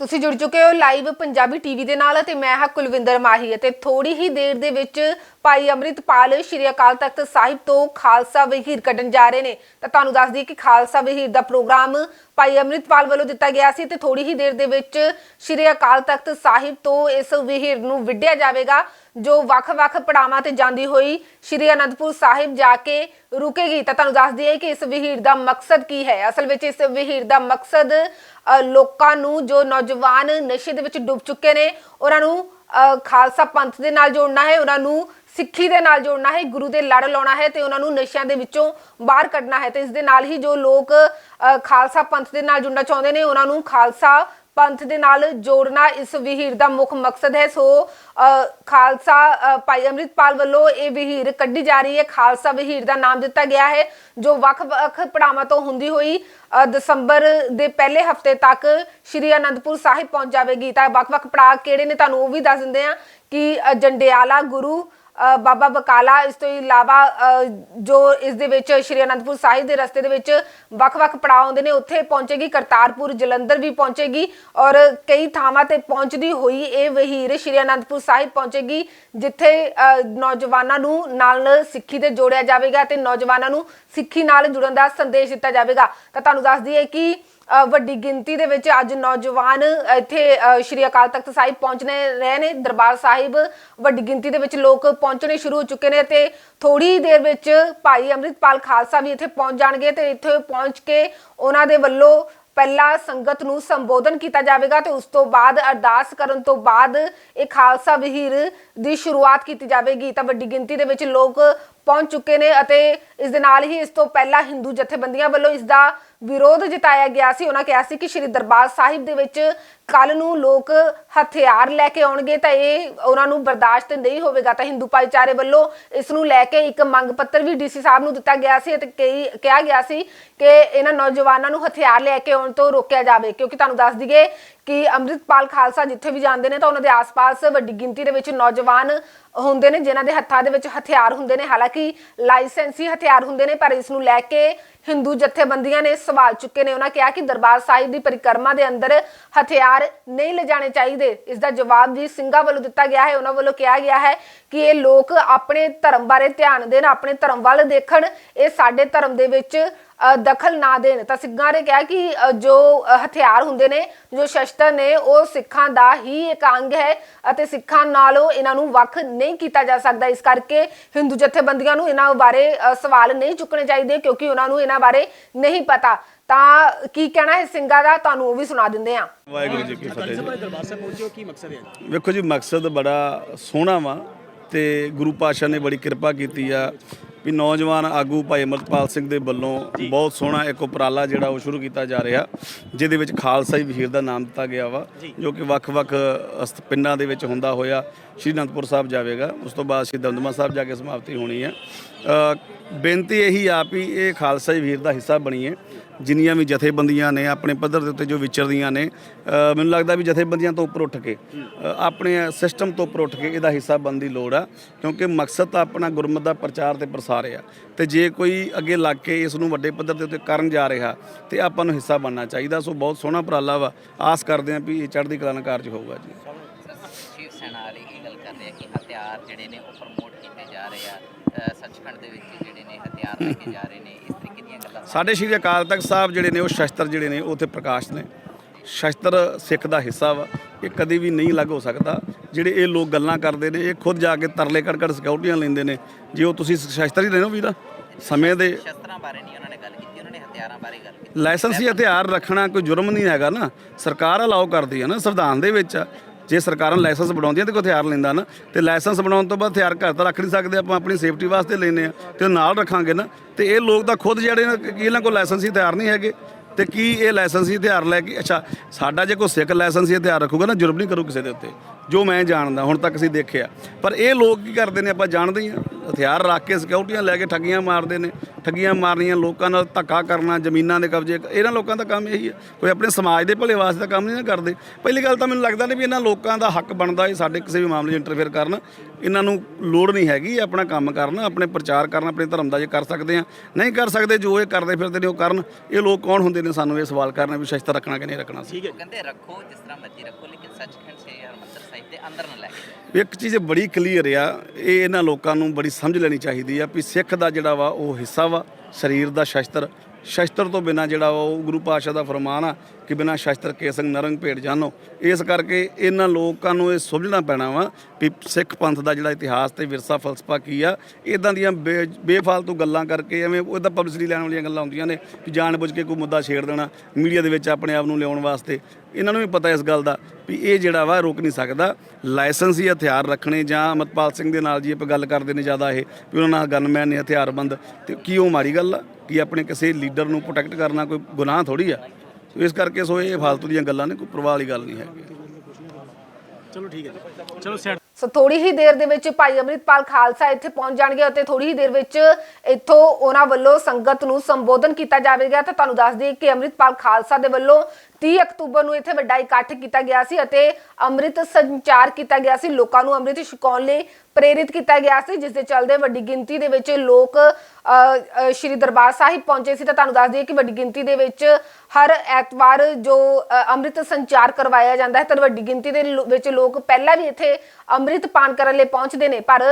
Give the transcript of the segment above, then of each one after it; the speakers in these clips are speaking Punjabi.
ਤੁਸੀਂ ਜੁੜ ਚੁੱਕੇ ਹੋ ਲਾਈਵ ਪੰਜਾਬੀ ਟੀਵੀ ਦੇ ਨਾਲ ਅਤੇ ਮੈਂ ਹਾਂ ਕੁਲਵਿੰਦਰ ਮਾਹੀ ਅਤੇ ਥੋੜੀ ਹੀ ਦੇਰ ਦੇ ਵਿੱਚ ਭਾਈ ਅੰਮ੍ਰਿਤਪਾਲ ਸ਼੍ਰੀ ਅਕਾਲ ਤਖਤ ਸਾਹਿਬ ਤੋਂ ਖਾਲਸਾ ਵਹੀਰ ਕੱਢਣ ਜਾ ਰਹੇ ਨੇ। ਤਾਂ ਤੁਹਾਨੂੰ ਦੱਸ ਦਈਏ ਕਿ ਖਾਲਸਾ ਵਹੀਰ ਦਾ ਪ੍ਰੋਗਰਾਮ ਭਾਈ ਅੰਮ੍ਰਿਤਪਾਲ ਵੱਲੋਂ ਦਿੱਤਾ ਗਿਆ ਸੀ ਤੇ ਥੋੜੀ ਹੀ ਦੇਰ ਦੇ ਵਿੱਚ ਸ਼੍ਰੀ ਅਕਾਲ ਤਖਤ ਸਾਹਿਬ ਤੋਂ ਇਸ ਵਹੀਰ ਨੂੰ ਵਿੱਢਿਆ ਜਾਵੇਗਾ। ਜੋ ਵੱਖ-ਵੱਖ ਪੜਾਵਾਂ ਤੇ ਜਾਂਦੀ ਹੋਈ ਸ਼੍ਰੀ ਅਨੰਦਪੁਰ ਸਾਹਿਬ ਜਾ ਕੇ ਰੁਕੇਗੀ ਤਾਂ ਤੁਹਾਨੂੰ ਦੱਸ ਦਈਏ ਕਿ ਇਸ ਵਹੀਰ ਦਾ ਮਕਸਦ ਕੀ ਹੈ? ਅਸਲ ਵਿੱਚ ਇਸ ਵਹੀਰ ਦਾ ਮਕਸਦ ਲੋਕਾਂ ਨੂੰ ਜੋ ਨੌਜਵਾਨ ਨਸ਼ੇ ਦੇ ਵਿੱਚ ਡੁੱਬ ਚੁੱਕੇ ਨੇ ਉਹਨਾਂ ਨੂੰ ਅ, ਖਾਲਸਾ ਪੰਥ ਦੇ ਨਾਲ ਜੋੜਨਾ ਹੈ ਉਹਨਾਂ ਨੂੰ ਸਿੱਖੀ ਦੇ ਨਾਲ ਜੋੜਨਾ ਹੈ ਗੁਰੂ ਦੇ ਲੜ ਲਾਉਣਾ ਹੈ ਤੇ ਉਹਨਾਂ ਨੂੰ ਨਸ਼ਿਆਂ ਦੇ ਵਿੱਚੋਂ ਬਾਹਰ ਕੱਢਣਾ ਹੈ। ਤੇ ਇਸ ਦੇ ਨਾਲ ਹੀ ਜੋ ਲੋਕ ਅ, ਖਾਲਸਾ ਪੰਥ ਦੇ ਨਾਲ ਜੁੜਨਾ ਚਾਹੁੰਦੇ ਨੇ ਉਹਨਾਂ ਨੂੰ ਖਾਲਸਾ ਪੰਥ ਦੇ ਨਾਲ ਜੋੜਨਾ ਇਸ ਵਿਹੀਰ ਦਾ ਮੁੱਖ ਮਕਸਦ ਹੈ। ਸੋ ਅ, ਖਾਲਸਾ ਭਾਈ ਅੰਮ੍ਰਿਤਪਾਲ ਵੱਲੋਂ ਇਹ ਵਿਹੀਰ ਕੱਢੀ ਜਾ ਰਹੀ ਹੈ। ਖਾਲਸਾ ਵਿਹੀਰ ਦਾ ਨਾਮ ਦਿੱਤਾ ਗਿਆ ਹੈ ਜੋ ਵੱਖ-ਵੱਖ ਪੜਾਵਾਂ ਤੋਂ ਹੁੰਦੀ ਹੋਈ ਅ, ਦਸੰਬਰ ਦੇ ਪਹਿਲੇ ਹਫ਼ਤੇ ਤੱਕ ਸ਼੍ਰੀ ਅਨੰਦਪੁਰ ਸਾਹਿਬ ਪਹੁੰਚ ਜਾਵੇਗੀ। ਤਾਂ ਵੱਖ-ਵੱਖ ਪੜਾਅ ਕਿਹੜੇ ਨੇ? ਤੁਹਾਨੂੰ ਉਹ ਵੀ ਦੱਸ ਦਿੰਦੇ ਆ ਕਿ ਜੰਡਿਆਲਾ ਗੁਰੂ ਬਾਬਾ ਬਕਾਲਾ ਇਸ ਤੋਂ ਇਲਾਵਾ ਜੋ ਇਸ ਦੇ ਵਿੱਚ ਸ਼੍ਰੀ ਅਨੰਦਪੁਰ ਸਾਹਿਬ ਦੇ ਰਸਤੇ ਦੇ ਵਿੱਚ ਵੱਖ-ਵੱਖ ਪੜਾਅ ਆਉਂਦੇ ਨੇ ਉੱਥੇ ਪਹੁੰਚੇਗੀ ਕਰਤਾਰਪੁਰ ਜਲੰਧਰ ਵੀ ਪਹੁੰਚੇਗੀ ਔਰ ਕਈ ਥਾਵਾਂ ਤੇ ਪਹੁੰਚਦੀ ਹੋਈ ਇਹ ਵਹੀਰ ਸ਼੍ਰੀ ਅਨੰਦਪੁਰ ਸਾਹਿਬ ਪਹੁੰਚੇਗੀ ਜਿੱਥੇ ਅ, ਨੌਜਵਾਨਾਂ ਨੂੰ ਨਾਲ ਸਿੱਖੀ ਤੇ ਜੋੜਿਆ ਜਾਵੇਗਾ ਤੇ ਨੌਜਵਾਨਾਂ ਨੂੰ ਸਿੱਖੀ ਨਾਲ ਜੁੜਨ ਦਾ ਸੰਦੇਸ਼ ਦਿੱਤਾ ਜਾਵੇਗਾ। ਤਾਂ ਤੁਹਾਨੂੰ ਦੱਸ ਦਈਏ ਕਿ ਵੱਡੀ ਗਿਣਤੀ ਦੇ ਵਿੱਚ ਅੱਜ ਨੌਜਵਾਨ ਇੱਥੇ ਸ਼੍ਰੀ ਅਕਾਲ ਤਖਤ ਸਾਹਿਬ ਪਹੁੰਚਨੇ ਰਹੇ ਨੇ। ਦਰਬਾਰ ਸਾਹਿਬ ਵੱਡੀ ਗਿਣਤੀ ਦੇ ਵਿੱਚ ਲੋਕ ਪਹੁੰਚਣੇ ਸ਼ੁਰੂ ਹੋ ਚੁੱਕੇ ਨੇ ਤੇ ਥੋੜੀ ਦੇਰ ਵਿੱਚ ਭਾਈ ਅੰਮ੍ਰਿਤਪਾਲ ਖਾਲਸਾ ਵੀ ਇੱਥੇ ਪਹੁੰਚ ਜਾਣਗੇ ਤੇ ਇੱਥੇ ਪਹੁੰਚ ਕੇ ਉਹਨਾਂ ਦੇ ਵੱਲੋਂ ਪਹਿਲਾ ਸੰਗਤ ਨੂੰ ਸੰਬੋਧਨ ਕੀਤਾ ਜਾਵੇਗਾ ਤੇ ਉਸ ਤੋਂ ਬਾਅਦ ਅਰਦਾਸ ਕਰਨ ਤੋਂ ਬਾਅਦ ਇਹ ਖਾਲਸਾ ਵਹੀਰ ਦੀ ਸ਼ੁਰੂਆਤ ਕੀਤੀ ਜਾਵੇਗੀ। ਤਾਂ ਵੱਡੀ ਗਿਣਤੀ ਦੇ ਵਿੱਚ ਲੋਕ ਪਹੁੰਚ ਚੁੱਕੇ ਨੇ ਅਤੇ ਇਸ ਦੇ ਨਾਲ ਹੀ ਇਸ ਤੋਂ ਪਹਿਲਾਂ ਹਿੰਦੂ ਜਥੇਬੰਦੀਆਂ ਵੱਲੋਂ ਇਸ ਦਾ ਵਿਰੋਧ ਜਤਾਇਆ ਗਿਆ ਸੀ। ਉਹਨਾਂ ਕਿਹਾ ਸੀ ਕਿ ਸ਼੍ਰੀ ਦਰਬਾਰ ਸਾਹਿਬ ਦੇ ਵਿੱਚ ਕੱਲ ਨੂੰ ਲੋਕ ਹਥਿਆਰ ਲੈ ਕੇ ਆਉਣਗੇ ਤਾਂ ਇਹ ਉਹਨਾਂ ਨੂੰ ਬਰਦਾਸ਼ਤ ਨਹੀਂ ਹੋਵੇਗਾ। ਤਾਂ ਹਿੰਦੂ ਭਾਈਚਾਰੇ ਵੱਲੋਂ ਇਸ ਨੂੰ ਲੈ ਕੇ ਇੱਕ ਮੰਗ ਪੱਤਰ ਵੀ ਡੀਸੀ ਸਾਹਿਬ ਨੂੰ ਦਿੱਤਾ ਗਿਆ ਸੀ ਅਤੇ ਕਈ ਕਿਹਾ ਗਿਆ ਸੀ ਕਿ ਇਹਨਾਂ ਨੌਜਵਾਨਾਂ ਨੂੰ ਹਥਿਆਰ ਲੈ ਕੇ ਆਉਣ ਤੋਂ ਰੋਕਿਆ ਜਾਵੇ। ਕਿਉਂਕਿ ਤੁਹਾਨੂੰ ਦੱਸ ਦਈਏ ਕਿ ਅੰਮ੍ਰਿਤਪਾਲ ਖਾਲਸਾ ਜਿੱਥੇ ਵੀ ਜਾਂਦੇ ਨੇ ਤਾਂ ਉਹਨਾਂ ਦੇ ਆਸ-ਪਾਸ ਵੱਡੀ ਗਿਣਤੀ ਦੇ ਵਿੱਚ ਨੌਜਵਾਨ ਹੁੰਦੇ ਨੇ, ਜਿਨ੍ਹਾਂ ਦੇ ਹੱਥਾਂ ਦੇ ਵਿੱਚ ਹਥਿਆਰ ਹੁੰਦੇ ਨੇ। ਹਾਲਾਂਕਿ ਲਾਇਸੈਂਸੀ ਹਥਿਆਰ ਹੁੰਦੇ ਨੇ, ਪਰ ਇਸ ਨੂੰ ਲੈ ਕੇ ਹਿੰਦੂ ਜਥੇਬੰਦੀਆਂ ਨੇ ਸਵਾਲ ਚੁੱਕੇ ਨੇ। ਉਹਨਾਂ ਕਿਹਾ ਕਿ ਦਰਬਾਰ ਸਾਹਿਬ ਦੀ ਪਰਿਕਰਮਾ ਦੇ ਅੰਦਰ ਹਥਿਆਰ ਨਹੀਂ ਲਿਜਾਣੇ ਚਾਹੀਦੇ। ਇਸ ਦਾ ਜਵਾਬ ਵੀ ਸਿੰਘਾਂ ਵੱਲੋਂ ਦਿੱਤਾ ਗਿਆ ਹੈ। ਉਹਨਾਂ ਵੱਲੋਂ ਕਿਹਾ ਗਿਆ ਹੈ ਕਿ ਇਹ ਲੋਕ ਆਪਣੇ ਧਰਮ ਬਾਰੇ ਧਿਆਨ ਦੇਣ, ਆਪਣੇ ਧਰਮ ਵੱਲ ਦੇਖਣ। ਇਹ ਸਾਡੇ ਧਰਮ ਦੇ ਵਿੱਚ ਦਖਲ ਨਾ ਦੇਣ। ਤਾਂ ਸਿੰਘਾਂ ਨੇ ਕਿਹਾ ਕਿ ਜੋ ਹਥਿਆਰ ਹੁੰਦੇ ਨੇ ਜੋ ਸ਼ਸਤਰ ਨੇ ਉਹ ਸਿੱਖਾਂ ਦਾ ਹੀ ਇੱਕ ਅੰਗ ਹੈ ਅਤੇ ਸਿੱਖਾਂ ਨਾਲੋਂ ਇਹਨਾਂ ਨੂੰ ਵੱਖ ਨਹੀਂ ਕੀਤਾ ਜਾ ਸਕਦਾ। ਇਸ ਕਰਕੇ ਹਿੰਦੂ ਜਥੇਬੰਦੀਆਂ ਨੂੰ ਇਹਨਾਂ ਬਾਰੇ ਸਵਾਲ ਨਹੀਂ ਚੁੱਕਣੇ ਚਾਹੀਦੇ ਕਿਉਂਕਿ ਉਹਨਾਂ ਨੂੰ ਇਹਨਾਂ ਬਾਰੇ ਨਹੀਂ ਪਤਾ। ਤਾਂ ਕੀ ਕਹਿਣਾ ਹੈ ਸਿੰਘਾਂ ਦਾ? ਤੁਹਾਨੂੰ ਉਹ ਵੀ ਸੁਣਾ ਦਿੰਦੇ ਆ ਵਾਹਿਗੁਰੂ ਜੀ ਕੀ ਫਤਿਹ ਜੀ। ਭਾਈ ਦਰਬਾਰ ਸਾਹਿਬ ਪਹੁੰਚੇ ਹੋ ਕੀ ਮਕਸਦ ਹੈ? ਵੇਖੋ ਜੀ ਮਕਸਦ ਬੜਾ ਸੋਹਣਾ ਵਾ ਤੇ ਗੁਰੂ ਪਾਤਸ਼ਾਹ ਨੇ ਬੜੀ ਕਿਰਪਾ ਕੀਤੀ ਆ। ਵੀ ਨੌਜਵਾਨ ਆਗੂ ਭਾਈ ਅਮਰਪਾਲ ਸਿੰਘ ਦੇ ਵੱਲੋਂ ਬਹੁਤ ਸੋਹਣਾ ਇੱਕ ਉਪਰਾਲਾ ਜਿਹੜਾ ਉਹ ਸ਼ੁਰੂ ਕੀਤਾ ਜਾ ਰਿਹਾ ਜਿਹਦੇ ਵਿੱਚ ਖਾਲਸਾ ਹੀ ਵਹੀਰ ਦਾ ਨਾਮ ਦਿੱਤਾ ਗਿਆ ਵਾ ਜੋ। ਕਿ ਵੱਖ-ਵੱਖ ਪਿੰਡਾਂ ਦੇ ਵਿੱਚ ਹੁੰਦਾ ਹੋਇਆ ਸ਼੍ਰੀ ਅਨੰਦਪੁਰ ਸਾਹਿਬ ਜਾਵੇਗਾ। ਉਸ ਤੋਂ ਬਾਅਦ ਸ਼੍ਰੀ ਦਮਦਮਾ ਸਾਹਿਬ ਜਾ ਕੇ ਸਮਾਪਤੀ ਹੋਣੀ ਹੈ। ਬੇਨਤੀ ਇਹੀ ਆ ਵੀ ਇਹ ਖਾਲਸਾ ਹੀ ਵੀਰ ਦਾ ਹਿੱਸਾ ਬਣੀਏ ਜਿੰਨੀਆਂ ਵੀ ਜਥੇਬੰਦੀਆਂ ਨੇ ਆਪਣੇ ਪੱਧਰ ਦੇ ਉੱਤੇ ਜੋ ਵਿਚਰਦੀਆਂ ਨੇ ਮੈਨੂੰ ਲੱਗਦਾ ਵੀ ਜਥੇਬੰਦੀਆਂ ਤੋਂ ਉੱਪਰ ਉੱਠ ਕੇ ਆਪਣੇ ਸਿਸਟਮ ਤੋਂ ਉੱਪਰ ਉੱਠ ਕੇ ਇਹਦਾ ਹਿੱਸਾ ਬਣਨ ਦੀ ਲੋੜ ਆ, ਕਿਉਂਕਿ ਮਕਸਦ ਤਾਂ ਆਪਣਾ ਗੁਰਮਤ ਦਾ ਪ੍ਰਚਾਰ ਤੇ ਪ੍ਰਸਾਰ ਆ। ਤੇ ਜੇ ਕੋਈ ਅੱਗੇ ਲੱਗ ਕੇ ਇਸ ਨੂੰ ਵੱਡੇ ਪੱਧਰ ਦੇ ਉੱਤੇ ਕਰਨ ਜਾ ਰਿਹਾ, ਤੇ ਆਪਾਂ ਨੂੰ ਹਿੱਸਾ ਬਣਨਾ ਚਾਹੀਦਾ। ਸੋ ਬਹੁਤ ਸੋਹਣਾ ਉਪਰਾਲਾ ਵਾ। ਆਸ ਕਰਦੇ ਹਾਂ ਵੀ ਇਹ ਚੜ੍ਹਦੀ ਕਲਾ ਨਾਲ ਕਾਰਜ ਹੋਊਗਾ ਜੀ। ਸ਼ਿਵ ਸੈਨਾ ਵਾਲੇ ਇਹ ਗੱਲ ਕਰ ਰਹੇ ਕਿ ਹਥਿਆਰ ਜਿਹੜੇ ਨੇ ਉਹ ਪ੍ਰਮੋਟ ਕੀਤੇ ਜਾ ਰਹੇ ਆ ਸੱਚਖੰਡ ਦੇ ਵਿੱਚ ਜਿਹੜੇ ਨੇ ਹਥਿਆਰ ਲੈ ਕੇ ਜਾ ਰਹੇ ਨੇ, ਇਸ ਤਰੀਕੇ ਸਾਡੇ ਸ਼੍ਰੀ ਅਕਾਲ ਤਖਤ ਸਾਹਿਬ ਜਿਹੜੇ ਨੇ ਉਹ ਸ਼ਸਤਰ ਜਿਹੜੇ ਨੇ ਉਹ ਉੱਥੇ ਪ੍ਰਕਾਸ਼ ਨੇ। ਸ਼ਸਤਰ ਸਿੱਖ ਦਾ ਹਿੱਸਾ ਵਾ। ਇਹ ਕਦੀ ਵੀ ਨਹੀਂ ਲੱਗ ਹੋ ਸਕਦਾ। ਜਿਹੜੇ ਇਹ ਲੋਕ ਗੱਲਾਂ ਕਰਦੇ ਨੇ ਇਹ ਖੁਦ ਜਾ ਕੇ ਤਰਲੇ ਕੱਢ ਸਿਕਿਉਰਟੀਆਂ ਲੈਂਦੇ ਨੇ। ਜੇ ਉਹ ਤੁਸੀਂ ਸ਼ਸਤਰ ਹੀ ਲੈਣੋ ਵੀਰਾ ਸਮੇਂ ਦੇ ਸ਼ਸਤਰਾਂ ਬਾਰੇ ਨਹੀਂ ਉਹਨਾਂ ਨੇ ਗੱਲ ਕੀਤੀ ਉਹਨਾਂ ਨੇ ਹਥਿਆਰਾਂ ਬਾਰੇ ਗੱਲ ਕੀਤੀ। ਲਾਇਸੈਂਸੀ ਹਥਿਆਰ ਰੱਖਣਾ ਕੋਈ ਜੁਰਮ ਨਹੀਂ ਹੈਗਾ ਨਾ। ਸਰਕਾਰ ਅਲਾਉ ਕਰਦੀ ਹੈ ਨਾ ਸੰਵਿਧਾਨ ਦੇ ਵਿੱਚ। ਆ। ਜੇ ਸਰਕਾਰਾਂ ਲਾਇਸੈਂਸ ਬਣਾਉਂਦੀਆਂ ਤੇ ਕੋਈ ਹਥਿਆਰ ਲੈਂਦਾ ਨਾ, ਤੇ ਲਾਇਸੈਂਸ ਬਣਾਉਣ ਤੋਂ ਬਾਅਦ ਹਥਿਆਰ ਘਰ ਤਾਂ ਰੱਖ ਨਹੀਂ ਸਕਦੇ, ਆਪਾਂ ਆਪਣੀ ਸੇਫਟੀ ਵਾਸਤੇ ਲੈਨੇ ਆ ਤੇ ਨਾਲ ਰੱਖਾਂਗੇ ਨਾ, ਤੇ ਇਹ ਲੋਕ ਤਾਂ ਖੁਦ ਜਿਹੜੇ ਨੇ, ਕਿ ਇਹਨਾਂ ਕੋਲ ਲਾਇਸੈਂਸੀ ਹਥਿਆਰ ਨਹੀਂ ਹੈਗੇ, ਤੇ ਕੀ ਇਹ ਲਾਇਸੈਂਸੀ ਹਥਿਆਰ ਲੈ ਕੇ, ਅੱਛਾ, ਸਾਡਾ ਜੇ ਕੋਈ ਸਿੱਖ ਲਾਇਸੈਂਸੀ ਹਥਿਆਰ ਰੱਖੂਗਾ ਨਾ, ਜੁਰਮ ਨਹੀਂ ਕਰੂ ਕਿਸੇ ਦੇ ਉੱਤੇ। ਜੋ ਮੈਂ ਜਾਣਦਾ, ਹੁਣ ਤੱਕ ਅਸੀਂ ਦੇਖਿਆ। ਪਰ ਇਹ ਲੋਕ ਕੀ ਕਰਦੇ ਨੇ, ਆਪਾਂ ਜਾਣਦੇ ਹੀ ਹਾਂ। ਹਥਿਆਰ ਰੱਖ ਕੇ ਸਿਕਿਉਰਟੀਆਂ ਲੈ ਕੇ ਠੱਗੀਆਂ ਮਾਰਦੇ ਨੇ। ਠੱਗੀਆਂ ਮਾਰਨੀਆਂ ਲੋਕਾਂ ਨਾਲ ਧੱਕਾ ਕਰਨਾ, ਜ਼ਮੀਨਾਂ ਦੇ ਕਬਜ਼ੇ, ਇਹਨਾਂ ਲੋਕਾਂ ਦਾ ਕੰਮ ਇਹੀ ਹੈ। ਕੋਈ ਆਪਣੇ ਸਮਾਜ ਦੇ ਭਲੇ ਵਾਸਤੇ ਕੰਮ ਨਹੀਂ ਨਾ ਕਰਦੇ। ਪਹਿਲੀ ਗੱਲ ਤਾਂ ਮੈਨੂੰ ਲੱਗਦਾ ਨਹੀਂ ਵੀ ਇਹਨਾਂ ਲੋਕਾਂ ਦਾ ਹੱਕ ਬਣਦਾ ਹੈ ਸਾਡੇ ਕਿਸੇ ਵੀ ਮਾਮਲੇ 'ਚ ਇੰਟਰਫੇਅਰ ਕਰਨ। ਇਹਨਾਂ ਨੂੰ ਲੋੜ ਨਹੀਂ ਹੈਗੀ ਆਪਣਾ ਕੰਮ ਕਰਨ, ਆਪਣੇ ਪ੍ਰਚਾਰ ਕਰਨ, ਆਪਣੇ ਧਰਮ ਦਾ ਜੇ ਕਰ ਸਕਦੇ ਆ ਨਹੀਂ ਕਰ ਸਕਦੇ, ਜੋ ਇਹ ਕਰਦੇ ਫਿਰਦੇ ਨੇ ਉਹ ਕਰਨ। ਇਹ ਲੋਕ ਕੌਣ ਹੁੰਦੇ ਨੇ ਸਾਨੂੰ ਇਹ ਸਵਾਲ ਕਰਨਾ ਵੀ ਸ਼ਸਤਰ ਰੱਖਣਾ ਕਿ ਨਹੀਂ ਰੱਖਣਾ? ਸੀ ਉਹ ਕਹਿੰਦੇ ਰੱਖੋ ਜਿਸ ਤਰ੍ਹਾਂ ਮਰਜ਼ੀ ਰੱਖੋ, ਲੇਕਿਨ ਸੱਚਖੰਡ ਸੇ ਹਰਮੰਦਰ ਸਾਹਿਬ ਦੇ ਅੰਦਰ ਨਾ ਲੈ ਕੇ ਇੱਕ ਚੀਜ਼ ਬੜੀ ਕਲੀਅਰ ਆ, ਇਹ ਇਹਨਾਂ ਲੋਕਾਂ ਨੂੰ ਬੜੀ ਸਮਝ ਲੈਣੀ ਚਾਹੀਦੀ ਆ ਵੀ ਸਿੱਖ ਦਾ ਜਿਹੜਾ ਵਾ ਉਹ ਹਿੱਸਾ ਵਾ, ਸਰੀਰ ਦਾ ਸ਼ਸਤਰ। ਸ਼ਸਤਰ ਤੋਂ ਬਿਨਾ ਜਿਹੜਾ ਵਾ ਉਹ ਗੁਰੂ ਪਾਤਸ਼ਾਹ ਦਾ ਫਰਮਾਨ ਆ ਕਿ ਬਿਨਾ ਸ਼ਸਤਰ ਕੇਸੰਗ ਨਰੰਗ ਭੇਟ ਜਾਨੋ। ਇਸ ਕਰਕੇ ਇਹਨਾਂ ਲੋਕਾਂ ਨੂੰ ਇਹ ਸਮਝਣਾ ਪੈਣਾ ਵਾ ਵੀ ਸਿੱਖ ਪੰਥ ਦਾ ਜਿਹੜਾ ਇਤਿਹਾਸ ਤੇ ਵਿਰਸਾ ਫਲਸਫਾ ਕੀ ਆ ਇਦਾਂ ਦੀਆਂ ਬੇ- ਬੇਫਾਲਤੂ ਗੱਲਾਂ ਕਰਕੇ ਐਵੇਂ ਉਹਦਾ ਪਬਲਿਸਿਟੀ ਲੈਣ ਵਾਲੀਆਂ ਗੱਲਾਂ ਹੁੰਦੀਆਂ ਨੇ ਕਿ ਜਾਣਬੁੱਝ ਕੇ ਕੋਈ ਮੁੱਦਾ ਛੇੜ ਦੇਣਾ, ਮੀਡੀਆ ਦੇ ਵਿੱਚ ਆਪਣੇ ਆਪ ਨੂੰ ਲਿਆਉਣ ਵਾਸਤੇ। ਇਹਨਾਂ ਨੂੰ ਵੀ ਪਤਾ ਇਸ ਗੱਲ ਦਾ ਵੀ ਇਹ ਜਿਹੜਾ ਵਾ ਰੋਕ ਨਹੀਂ ਸਕਦਾ। ਲਾਇਸੈਂਸੀ ਹਥਿਆਰ ਰੱਖਣੇ ਜਾਂ ਅਮਰਪਾਲ ਸਿੰਘ ਦੇ ਨਾਲ ਜੀ ਆਪਾਂ ਗੱਲ ਕਰਦੇ ਨੇ ਜ਼ਿਆਦਾ ਇਹ, ਵੀ ਉਹਨਾਂ ਨਾਲ ਗਨਮੈਨ ਨੇ ਹਥਿਆਰਬੰਦ ਤੇ ਕੀ ਉਹ ਮਾੜੀ ਗੱਲ ਆ? ਕਿ ਆਪਣੇ ਕਿਸੇ ਲੀਡਰ ਨੂੰ ਪ੍ਰੋਟੈਕਟ ਕਰਨਾ ਕੋਈ ਗੁਨਾਹ ਥੋੜੀ ਆ। ਸੋ ਇਸ ਕਰਕੇ ਸੋ ਇਹ ਫਾਲਤੂ ਦੀਆਂ ਗੱਲਾਂ ਨੇ ਕੋਈ ਪਰਵਾਹ ਵਾਲੀ ਗੱਲ ਨਹੀਂ ਹੈਗੀ। ਚਲੋ ਠੀਕ ਹੈ। ਚਲੋ ਸੈਟ ਸੋ ਥੋੜੀ ਹੀ ਦੇਰ ਦੇ ਵਿੱਚ ਭਾਈ ਅੰਮ੍ਰਿਤਪਾਲ ਖਾਲਸਾ ਇੱਥੇ ਪਹੁੰਚ ਜਾਣਗੇ ਅਤੇ ਥੋੜੀ ਹੀ ਦੇਰ ਵਿੱਚ ਇੱਥੋਂ ਉਹਨਾਂ ਵੱਲੋਂ ਸੰਗਤ ਨੂੰ ਸੰਬੋਧਨ ਕੀਤਾ ਜਾਵੇਗਾ ਤਾਂ ਤੁਹਾਨੂੰ ਦੱਸ ਦਈਏ ਕਿ ਅੰਮ੍ਰਿਤਪਾਲ ਖਾਲਸਾ ਦੇ ਵੱਲੋਂ 30 ਅਕਤੂਬਰ ਨੂੰ ਇੱਥੇ ਵੱਡਾ ਇਕੱਠ ਕੀਤਾ ਗਿਆ ਸੀ ਅਤੇ ਅੰਮ੍ਰਿਤ ਸੰਚਾਰ ਕੀਤਾ ਗਿਆ ਸੀ। ਲੋਕਾਂ ਨੂੰ ਅੰਮ੍ਰਿਤ ਛਕਾਉਣ ਲਈ ਪ੍ਰੇਰਿਤ ਕੀਤਾ ਗਿਆ ਸੀ ਜਿਸ ਦੇ ਚੱਲਦੇ ਵੱਡੀ ਗਿਣਤੀ ਦੇ ਵਿੱਚ ਲੋਕ ਅ, ਸ਼੍ਰੀ ਦਰਬਾਰ ਸਾਹਿਬ ਪਹੁੰਚੇ ਸੀ। ਤਾਂ ਤੁਹਾਨੂੰ ਦੱਸ ਦਈਏ ਕਿ ਵੱਡੀ ਗਿਣਤੀ ਦੇ ਵਿੱਚ ਹਰ ਐਤਵਾਰ ਜੋ ਅ, ਅੰਮ੍ਰਿਤ ਸੰਚਾਰ ਕਰਵਾਇਆ ਜਾਂਦਾ ਹੈ ਤਾਂ ਵੱਡੀ ਗਿਣਤੀ ਦੇ ਵਿੱਚ ਲੋਕ ਪਹਿਲਾਂ ਵੀ ਇੱਥੇ ਅੰਮ੍ਰਿਤ ਪਾਨ ਕਰਨ ਲਈ ਪਹੁੰਚਦੇ ਨੇ। ਪਰ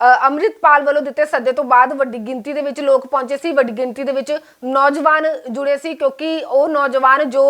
ਅੰਮ੍ਰਿਤਪਾਲ ਵੱਲੋਂ ਦਿੱਤੇ ਸੱਦੇ ਤੋਂ ਬਾਅਦ ਵੱਡੀ ਗਿਣਤੀ ਦੇ ਵਿੱਚ ਲੋਕ ਪਹੁੰਚੇ ਸੀ, ਵੱਡੀ ਗਿਣਤੀ ਦੇ ਵਿੱਚ ਨੌਜਵਾਨ ਜੁੜੇ ਸੀ ਕਿਉਂਕਿ ਉਹ ਨੌਜਵਾਨ ਜੋ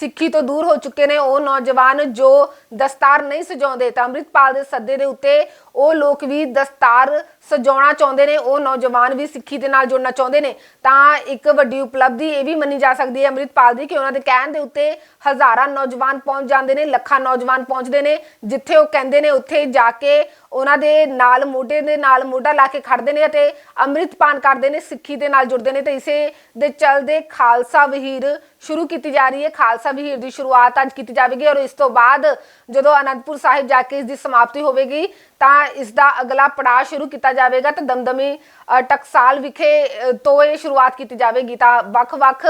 ਸਿੱਖੀ ਤੋਂ ਦੂਰ ਹੋ ਚੁੱਕੇ ਨੇ, ਉਹ ਨੌਜਵਾਨ ਜੋ ਦਸਤਾਰ ਨਹੀਂ ਸਜਾਉਂਦੇ ਤਾਂ ਅੰਮ੍ਰਿਤਪਾਲ ਦੇ ਸੱਦੇ ਦੇ ਉੱਤੇ ਉਹ ਲੋਕ ਵੀ ਦਸਤਾਰ ਸਜਾਉਣਾ ਚਾਹੁੰਦੇ ਨੇ, ਉਹ ਨੌਜਵਾਨ ਵੀ ਸਿੱਖੀ ਦੇ ਨਾਲ ਜੁੜਨਾ ਚਾਹੁੰਦੇ ਨੇ। ਤਾਂ ਇੱਕ ਵੱਡੀ ਉਪਲਬਧੀ ਇਹ ਵੀ ਮੰਨੀ ਜਾ ਸਕਦੀ ਹੈ ਅੰਮ੍ਰਿਤਪਾਲ ਦੀ ਕਿ ਉਹਨਾਂ ਦੇ ਕਹਿਣ ਦੇ ਉੱਤੇ ਹਜ਼ਾਰਾਂ ਨੌਜਵਾਨ ਪਹੁੰਚ ਜਾਂਦੇ ਨੇ, ਲੱਖਾਂ ਨੌਜਵਾਨ ਪਹੁੰਚਦੇ ਨੇ, ਜਿੱਥੇ ਉਹ ਕਹਿੰਦੇ ਨੇ ਉੱਥੇ ਜਾ ਕੇ ਉਹਨਾਂ ਦੇ ਨਾਲ ਮੋਢੇ ਦੇ ਨਾਲ ਮੋਢਾ ਲਾ ਕੇ ਖੜਦੇ ਨੇ ਅਤੇ ਅੰਮ੍ਰਿਤਪਾਨ ਕਰਦੇ ਨੇ, ਸਿੱਖੀ ਦੇ ਨਾਲ ਜੁੜਦੇ ਨੇ ਤੇ ਇਸੇ ਦੇ ਚੱਲਦੇ ਖਾਲਸਾ ਵਹੀਰ ਸ਼ੁਰੂ ਕੀਤੀ ਜਾ ਰਹੀ ਹੈ। ਖਾਲਸਾ ਵਹੀਰ ਦੀ ਸ਼ੁਰੂਆਤ ਅੱਜ ਕੀਤੀ ਜਾਵੇਗੀ ਔਰ ਇਸ ਤੋਂ ਬਾਅਦ ਜਦੋਂ ਅਨੰਦਪੁਰ ਸਾਹਿਬ ਜਾ ਕੇ ਇਸ ਦੀ ਸਮਾਪਤੀ ਹੋਵੇਗੀ ਤਾਂ ਇਸ ਦਾ ਅਗਲਾ ਪੜਾਅ ਸ਼ੁਰੂ ਕੀਤਾ ਜਾਵੇਗਾ ਤਾਂ ਦਮਦਮੀ ਟਕਸਾਲ ਵਿਖੇ ਤੋਂ ਇਹ ਸ਼ੁਰੂਆਤ ਕੀਤੀ ਜਾਵੇਗੀ। ਤਾਂ ਵੱਖ-ਵੱਖ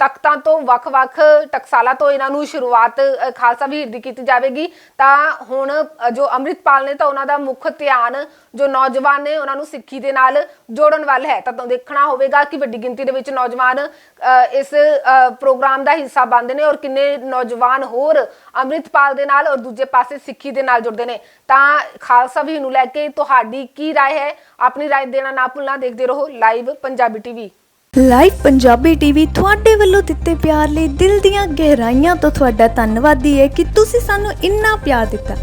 ਤਖਤਾਂ ਤੋਂ ਵੱਖ-ਵੱਖ ਟਕਸਾਲਾਂ ਤੋਂ ਇਹਨਾਂ ਨੂੰ ਸ਼ੁਰੂਆਤ ਖਾਲਸਾ ਵੀਰ ਦੀ ਕੀਤੀ ਜਾਵੇਗੀ। ਤਾਂ ਹੁਣ ਜੋ ਅੰਮ੍ਰਿਤਪਾਲ ਨੇ ਤਾਂ ਉਹਨਾਂ ਦਾ ਮੁੱਖ ਧਿਆਨ ਜੋ ਨੌਜਵਾਨ ਨੇ ਉਹਨਾਂ ਨੂੰ ਸਿੱਖੀ ਦੇ ਨਾਲ ਜੋੜਨ ਵੱਲ ਹੈ। ਤਾਂ ਤੁਹਾਨੂੰ ਦੇਖਣਾ ਹੋਵੇਗਾ ਕਿ ਵੱਡੀ ਗਿਣਤੀ ਦੇ ਵਿੱਚ ਨੌਜਵਾਨ ਅ, ਇਸ ਪ੍ਰੋਗਰਾਮ ਦਾ ਹਿੱਸਾ ਬਣਦੇ ਨੇ ਔਰ ਕਿੰਨੇ ਨੌਜਵਾਨ ਹੋਰ ਅੰਮ੍ਰਿਤਪਾਲ ਦੇ ਨਾਲ ਔਰ ਦੂਜੇ ਪਾਸੇ ਸਿੱਖੀ ਦੇ ਨਾਲ ਜੁੜਦੇ ਨੇ। ਤਾਂ ਖਾਲਸਾ ਵੀਰ ਨੂੰ ਲੈ ਕੇ ਤੁਹਾਡੀ ਕੀ رائے ਹੈ ਆਪਣੀ رائے ਦੇਣਾ ਨਾ ਭੁੱਲਣਾ ਦੇਖਦੇ ਰਹੋ live Punjabi TV live Punjabi TV ਤੁਹਾਡੇ ਵੱਲੋਂ ਦਿੱਤੇ ਪਿਆਰ ਲਈ ਦਿਲ ਦੀਆਂ ਗਹਿਰਾਈਆਂ ਤੋਂ ਤੁਹਾਡਾ ਧੰਨਵਾਦੀ ਹੈ ਕਿ ਤੁਸੀਂ ਸਾਨੂੰ ਇੰਨਾ ਪਿਆਰ ਦਿੱਤਾ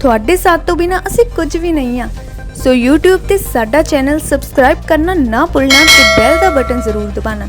ਤੁਹਾਡੇ ਸਾਥ ਤੋਂ ਬਿਨਾ ਅਸੀਂ ਕੁਝ ਵੀ ਨਹੀਂ ਆ ਸੋ YouTube ਤੇ ਸਾਡਾ ਚੈਨਲ ਸਬਸਕ੍ਰਾਈਬ ਕਰਨਾ ਨਾ ਭੁੱਲਣਾ ਤੇ ਬੈਲ ਦਾ ਬਟਨ ਜ਼ਰੂਰ ਦਬਾਉਣਾ